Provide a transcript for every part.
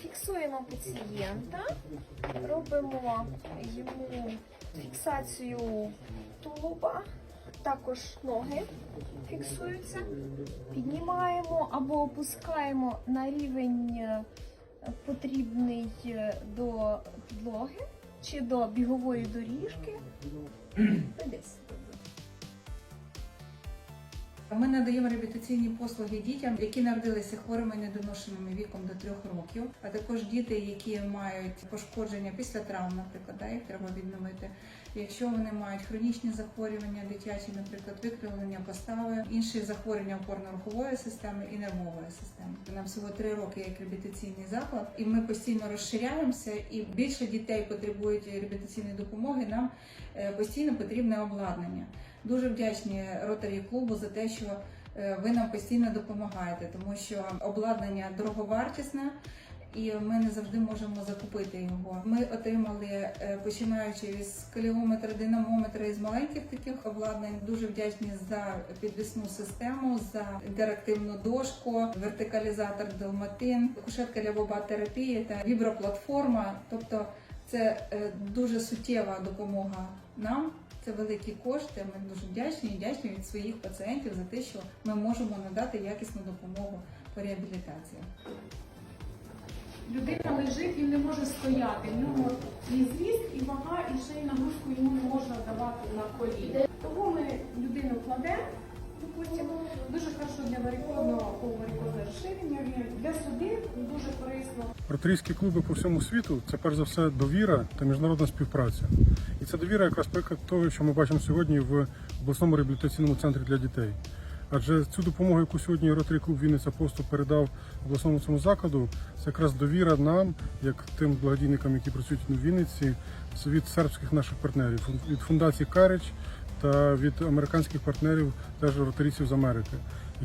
Фіксуємо пацієнта, робимо йому фіксацію тулуба, також ноги фіксуються, піднімаємо або опускаємо на рівень е, потрібний е, до підлоги чи до бігової доріжки. Десь. Ми надаємо реабілітаційні послуги дітям, які народилися хворими недоношеними віком до трьох років, а також діти, які мають пошкодження після травм, наприклад, да, їх треба відновити. Якщо вони мають хронічні захворювання, дитячі, наприклад, викривлення постави, інші захворювання опорно-рухової системи і нервової системи. Нам всього три роки як реабілітаційний заклад, і ми постійно розширяємося, і більше дітей потребують реабілітаційної допомоги. Нам е, постійно потрібне обладнання. Дуже вдячні ротарі клубу за те, що е, ви нам постійно допомагаєте, тому що обладнання дороговартісне. І ми не завжди можемо закупити його. Ми отримали е, починаючи від скаліометра, динамометра із маленьких таких обладнань. Дуже вдячні за підвісну систему, за інтерактивну дошку, вертикалізатор Далматин, кушетка лябоба-терапії та віброплатформа. Тобто це е, дуже суттєва допомога нам. Це великі кошти. Ми дуже вдячні і вдячні від своїх пацієнтів за те, що ми можемо надати якісну допомогу по реабілітації. Людина лежить, він не може стояти. В нього і зріст, і вага, і ще й нагрузку йому не можна давати на коліна. Тому ми людину кладемо, допустимо, дуже хорошо для варикозного варикозного розширення, для судин дуже корисно. Ротарійські клуби по всьому світу це перш за все довіра та міжнародна співпраця. І ця довіра якраз приклад того, що ми бачимо сьогодні в обласному реабілітаційному центрі для дітей. Адже цю допомогу, яку сьогодні Ротарі клуб Вінниця посту передав обласному цьому закладу, це якраз довіра нам, як тим благодійникам, які працюють в Вінниці, це від сербських наших партнерів, від фундації Карич та від американських партнерів, теж ротарійців з Америки,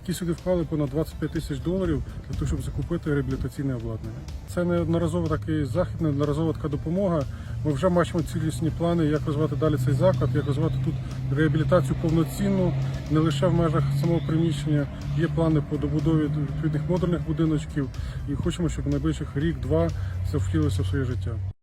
які сюди вклали понад 25 тисяч доларів для того, щоб закупити реабілітаційне обладнання. Це неодноразово такий захід, неодноразова така допомога. Ми вже бачимо цілісні плани, як розвивати далі цей заклад, як розвивати тут реабілітацію повноцінну, не лише в межах самого приміщення. Є плани по добудові відповідних модульних будиночків, і хочемо, щоб найближчих рік-два це втілилося в своє життя.